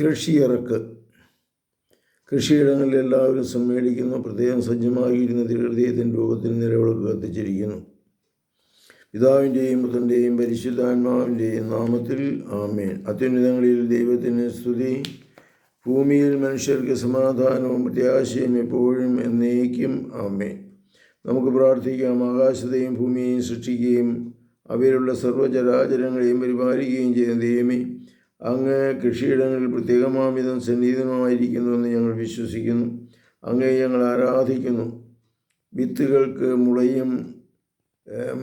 കൃഷിയിറക്ക്. കൃഷിയിടങ്ങളിൽ എല്ലാവരും സമ്മേളിക്കുന്നു. പ്രത്യേകം സജ്ജമായിരുന്ന ഹൃദയത്തിന്റെ രൂപത്തിൽ നിലവിളക്ക് കത്തിച്ചിരിക്കുന്നു. പിതാവിന്റെയും പുത്രന്റെയും പരിശുദ്ധാത്മാവിന്റെയും നാമത്തിൽ ആമേൻ. അത്യുന്നതങ്ങളിൽ ദൈവത്തിന് സ്തുതി. ഭൂമിയിൽ മനുഷ്യർക്ക് സമാധാനവും പ്രത്യാശയും എപ്പോഴും എന്നേക്കും ആമേൻ. നമുക്ക് പ്രാർത്ഥിക്കാം. ആകാശത്തെയും ഭൂമിയെയും സൃഷ്ടിക്കുകയും അവയിലുള്ള സർവചരാചരങ്ങളെയും പരിപാലിക്കുകയും ചെയ്യുന്ന ദൈവമേ അങ്ങ് കൃഷിയിടങ്ങളിൽ പ്രത്യേകമാവിധം സന്നിഹിതമായിരിക്കുന്നുവെന്ന് ഞങ്ങൾ വിശ്വസിക്കുന്നു. അങ്ങേ ഞങ്ങൾ ആരാധിക്കുന്നു. വിത്തുകൾക്ക് മുളയും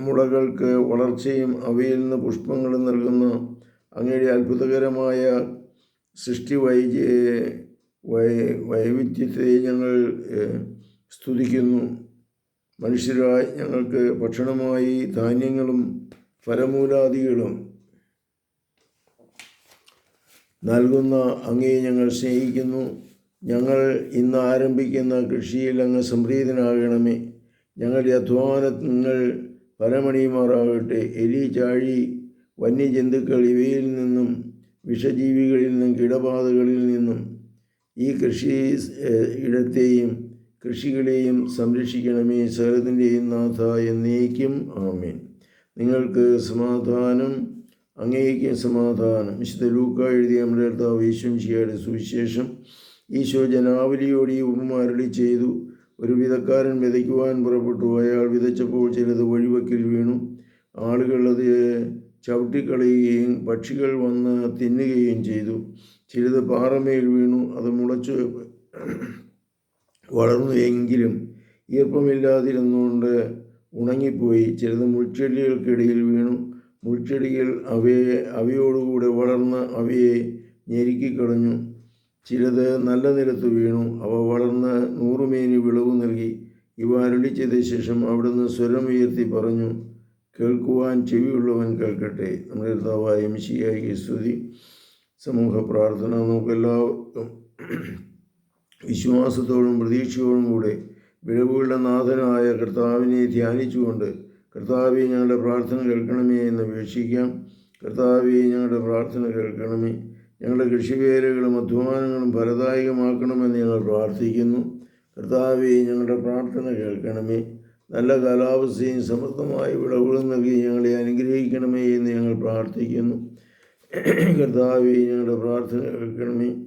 മുളകൾക്ക് വളർച്ചയും അവയിൽ നിന്ന് പുഷ്പങ്ങളും നൽകുന്ന അങ്ങയുടെ അത്ഭുതകരമായ സൃഷ്ടി വൈ വൈവിധ്യത്തെ ഞങ്ങൾ സ്തുതിക്കുന്നു. മനുഷ്യരായി ഞങ്ങൾക്ക് ഭക്ഷണമായി ധാന്യങ്ങളും ഫലമൂലാദികളും നൽകുന്ന അങ്ങേ ഞങ്ങൾ സ്നേഹിക്കുന്നു. ഞങ്ങൾ ഇന്ന് ആരംഭിക്കുന്ന കൃഷിയിൽ അങ്ങ് സംപ്രീതനാകണമേ ഞങ്ങളുടെ അധ്വാനങ്ങൾ ഫലമണിയുമാറാകട്ടെ എലി ചാഴി വന്യജന്തുക്കൾ ഇവയിൽ നിന്നും വിഷജീവികളിൽ നിന്നും കീടബാധകളിൽ നിന്നും ഈ കൃഷി ഇടത്തെയും കൃഷികളെയും സംരക്ഷിക്കണമേ. സകലത്തിന്റെയും നാഥ എന്നേക്കും ആമേൻ. നിങ്ങൾക്ക് സമാധാനം അങ്ങേക്കും സമാധാനം. വിശുദ്ധ ലൂക്ക എഴുതിയ നമ്മുടെ കർത്താവ് ചെയ്യാതെ സുവിശേഷം. ഈശോ ജനാവലിയോട് ഈ ഉപമാരളി ചെയ്തു. ഒരു വിധക്കാരൻ വിതയ്ക്കുവാൻ പുറപ്പെട്ടു. അയാൾ വിതച്ചപ്പോൾ ചിലത് വഴിവക്കിൽ വീണു. ആളുകൾ അത് ചവിട്ടിക്കളയുകയും പക്ഷികൾ വന്ന് തിന്നുകയും ചെയ്തു. ചിലത് പാറമേൽ വീണു. അത് മുളച്ചു വളർന്നു എങ്കിലും ഈർപ്പമില്ലാതിരുന്നുകൊണ്ട് ഉണങ്ങിപ്പോയി. ചിലത് മുൾച്ചെടികൾക്കിടയിൽ വീണു. മുൾച്ചെടികൾ അവയെ അവയോടുകൂടെ വളർന്ന് അവയെ ഞെരുക്കിക്കളഞ്ഞു. ചിലത് നല്ല നിലത്ത് വീണു. അവ വളർന്ന് നൂറുമേനി വിളവ് നൽകി. ഇവ ചെയ്ത ശേഷം അവിടുന്ന് സ്വരം ഉയർത്തി പറഞ്ഞു കേൾക്കുവാൻ ചെവിയുള്ളവൻ കേൾക്കട്ടെ. നമ്മുടെ കർത്താവായ മിശിയായി സ്തുതി. സമൂഹ പ്രാർത്ഥന നമുക്കെല്ലാവർക്കും വിശ്വാസത്തോടും പ്രതീക്ഷയോടും കൂടെ വിളവുകളുടെ നാഥനായ കർത്താവിനെ ധ്യാനിച്ചുകൊണ്ട് കർത്താവെ ഞങ്ങളുടെ പ്രാർത്ഥന കേൾക്കണമേ എന്ന് അപേക്ഷിക്കാം. കർത്താവെ ഞങ്ങളുടെ പ്രാർത്ഥന കേൾക്കണമേ. ഞങ്ങളുടെ കൃഷിവേലകളും അധ്വാനങ്ങളും ഫലദായകമാക്കണമെന്ന് ഞങ്ങൾ പ്രാർത്ഥിക്കുന്നു. കർത്താവെ ഞങ്ങളുടെ പ്രാർത്ഥന കേൾക്കണമേ. നല്ല കാലാവസ്ഥയും സമൃദ്ധമായ വിളവുകളും നൽകി ഞങ്ങളെ അനുഗ്രഹിക്കണമേ എന്ന് ഞങ്ങൾ പ്രാർത്ഥിക്കുന്നു. കർത്താവെ ഞങ്ങളുടെ പ്രാർത്ഥന കേൾക്കണമേ.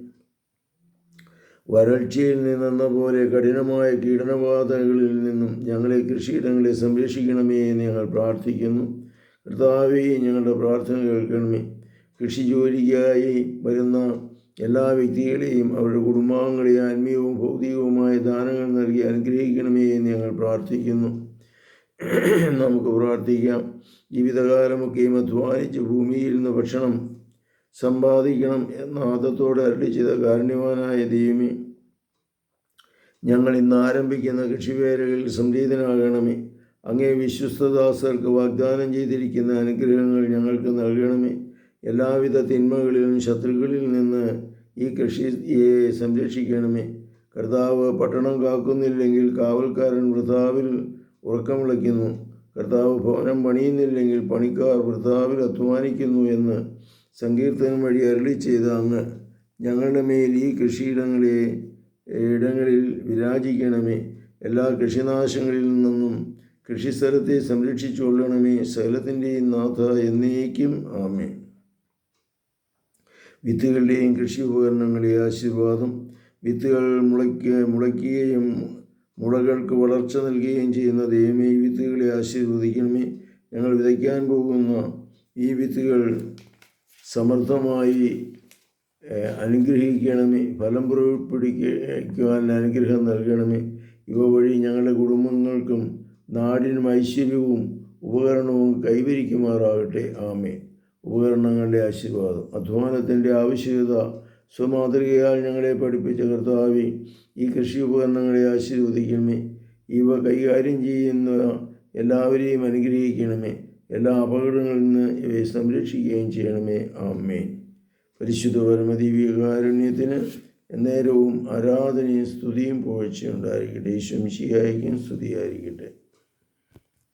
വരൾച്ചയിൽ നിന്നെന്ന പോലെ കഠിനമായ കീടനബാധകളിൽ നിന്നും ഞങ്ങളെ കൃഷിയിടങ്ങളെ സംരക്ഷിക്കണമേ എന്ന് ഞങ്ങൾ പ്രാർത്ഥിക്കുന്നു. കർത്താവേ ഞങ്ങളുടെ പ്രാർത്ഥന കേൾക്കണമേ. കൃഷി ജോലിക്കായി വരുന്ന എല്ലാ വ്യക്തികളെയും അവരുടെ കുടുംബാംഗങ്ങളെ ആത്മീയവും ഭൗതികവുമായ ദാനങ്ങൾ നൽകി അനുഗ്രഹിക്കണമേ എന്ന് ഞങ്ങൾ പ്രാർത്ഥിക്കുന്നു. നമുക്ക് പ്രാർത്ഥിക്കാം. ജീവിതകാലമൊക്കെയും അധ്വാനിച്ച് ഭൂമിയിൽ നിന്ന് ഭക്ഷണം സമ്പാദിക്കണം എന്ന ആദത്തോടെ അരളി ചെയ്ത കാരുണ്യവാനായ ദൈവമേ ഞങ്ങൾ ഇന്ന് ആരംഭിക്കുന്ന കൃഷിവേലകളിൽ സംരീതനാകണമേ. അങ്ങേ വിശ്വസ്തദാസർക്ക് വാഗ്ദാനം ചെയ്തിരിക്കുന്ന അനുഗ്രഹങ്ങൾ ഞങ്ങൾക്ക് നൽകണമേ. എല്ലാവിധ തിന്മകളിലും ശത്രുക്കളിൽ നിന്ന് ഈ കൃഷിയെ സംരക്ഷിക്കണമേ. കർത്താവ് പട്ടണം കാക്കുന്നില്ലെങ്കിൽ കാവൽക്കാരൻ വൃതാവിൽ ഉറക്കം വിളയ്ക്കുന്നു. കർത്താവ് ഭവനം പണിയുന്നില്ലെങ്കിൽ പണിക്കാർ വൃതാവിൽ അധ്വാനിക്കുന്നു എന്ന് സങ്കീർത്തനം വഴി അരളി ചെയ്ത അങ്ങ് ഞങ്ങളുടെ മേൽ ഈ കൃഷിയിടങ്ങളെ ഇടങ്ങളിൽ വിരാജിക്കണമേ. എല്ലാ കൃഷിനാശങ്ങളിൽ നിന്നും കൃഷിസ്ഥലത്തെ സംരക്ഷിച്ചുകൊള്ളണമേ സകലത്തിന്റെയും നാഥ എന്നേക്കും. ആമേ വിത്തുകളുടെയും കൃഷി ഉപകരണങ്ങളെ ആശീർവാദം വിത്തുകൾ മുളയ്ക്ക മുളയ്ക്കുകയും മുളകൾക്ക് വളർച്ച നൽകുകയും ചെയ്യുന്ന ദൈവമേ വിത്തുകളെ ആശീർവദിക്കണമേ. ഞങ്ങൾ വിതയ്ക്കാൻ പോകുന്ന ഈ വിത്തുകൾ സമർത്ഥമായി അനുഗ്രഹിക്കണമേ ഫലം പുറപ്പെടുവിക്കുവാൻ അനുഗ്രഹം നൽകണമേ. ഇവ വഴി ഞങ്ങളുടെ കുടുംബങ്ങൾക്കും നാടിനും ഐശ്വര്യവും ഉപകരണവും കൈവരിക്കുമാറാകട്ടെ. ആമേ ഉപകരണങ്ങളുടെ ആശീർവാദം. അധ്വാനത്തിന്റെ ആവശ്യകത സ്വമാതൃകയാൽ ഞങ്ങളെ പഠിപ്പിച്ച കർത്താവി ഈ കൃഷി ഉപകരണങ്ങളെ ആശീർവദിക്കണമേ. ഇവ കൈകാര്യം ചെയ്യുന്ന എല്ലാവരെയും അനുഗ്രഹിക്കണമേ. എല്ലാ അപകടങ്ങളിൽ നിന്ന് ഇവയെ സംരക്ഷിക്കുകയും ചെയ്യണമേ. ആമേൻ. പരിശുദ്ധ പരമദിവ്യകാരുണ്യത്തിന് നേരവും ആരാധനയും സ്തുതിയും പോഴ്ചയുണ്ടായിരിക്കട്ടെ ഈശ്വംശിയായിരിക്കും സ്തുതിയായിരിക്കട്ടെ.